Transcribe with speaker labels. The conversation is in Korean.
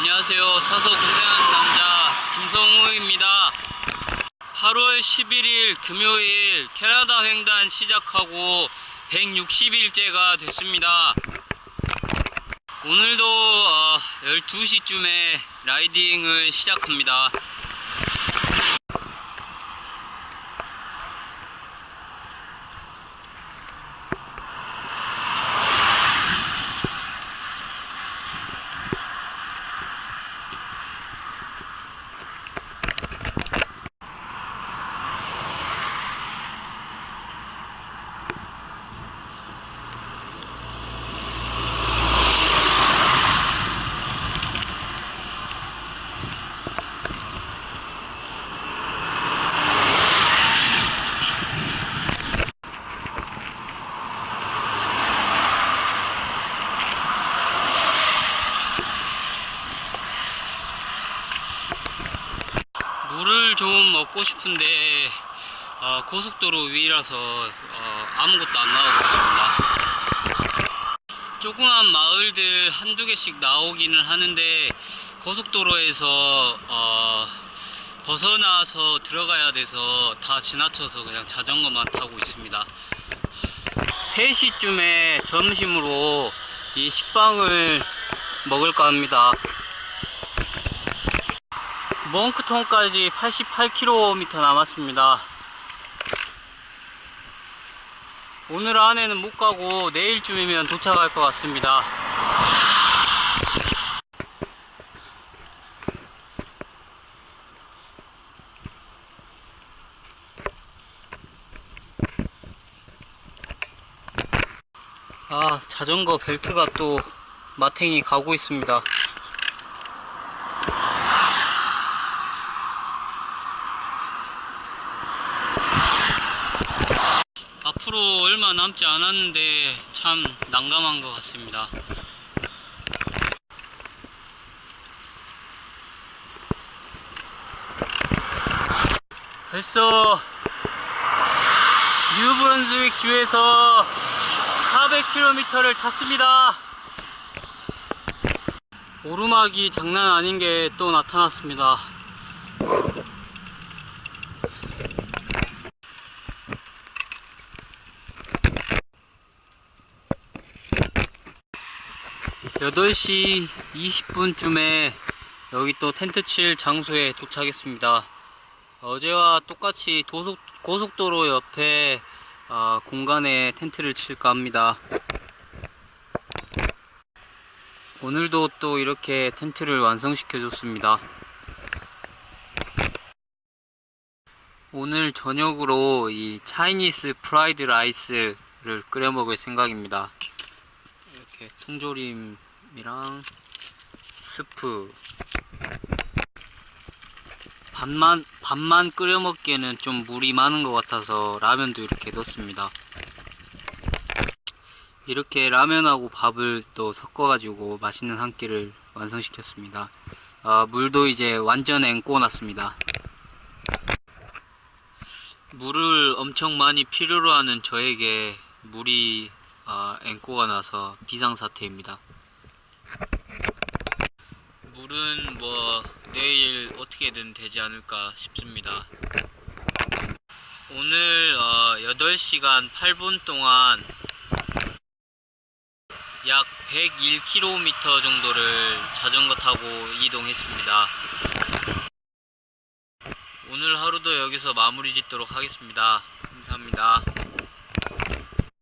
Speaker 1: 안녕하세요. 사서 고생한 남자 김성우입니다. 8월 11일 금요일 캐나다 횡단 시작하고 160일째가 됐습니다. 오늘도 어, 12시쯤에 라이딩을 시작합니다. 물을 좀 먹고 싶은데 어, 고속도로 위라서 어, 아무것도 안 나오고 있습니다. 조그만 마을들 한두 개씩 나오기는 하는데 고속도로에서 어, 벗어나서 들어가야 돼서 다 지나쳐서 그냥 자전거만 타고 있습니다. 3시쯤에 점심으로 이 식빵을 먹을까 합니다. 몽크톤까지 88km 남았습니다. 오늘 안에는 못 가고 내일쯤이면 도착할 것 같습니다. 아, 자전거 벨트가 또 마탱이 가고 있습니다. 앞으로 얼마 남지 않았는데 참 난감한 것 같습니다. 벌써 뉴브런즈윅 주에서 400km를 탔습니다. 오르막이 장난 아닌 게 또 나타났습니다. 여덟 시 20분쯤에 여기 또 텐트 칠 장소에 도착했습니다. 어제와 똑같이 도속, 고속도로 옆에 어, 공간에 텐트를 칠까 합니다. 오늘도 또 이렇게 텐트를 완성시켜 줬습니다. 오늘 저녁으로 이 차이니스 프라이드 라이스를 끓여 먹을 생각입니다. 이렇게 통조림 이랑 스프 반만 반만 끓여 먹기에는 좀 물이 많은 것 같아서 라면도 이렇게 넣습니다. 이렇게 라면하고 밥을 또 섞어 가지고 맛있는 한 끼를 완성시켰습니다. 아, 물도 이제 완전 앵꼬 났습니다. 물을 엄청 많이 필요로 하는 저에게 물이 아, 앵꼬가 나서 비상사태입니다. 물은 뭐 내일 어떻게든 되지 않을까 싶습니다. 오늘 어, 8시간 8분 동안 약 101km 정도를 자전거 타고 이동했습니다. 오늘 하루도 여기서 마무리 짓도록 하겠습니다. 감사합니다.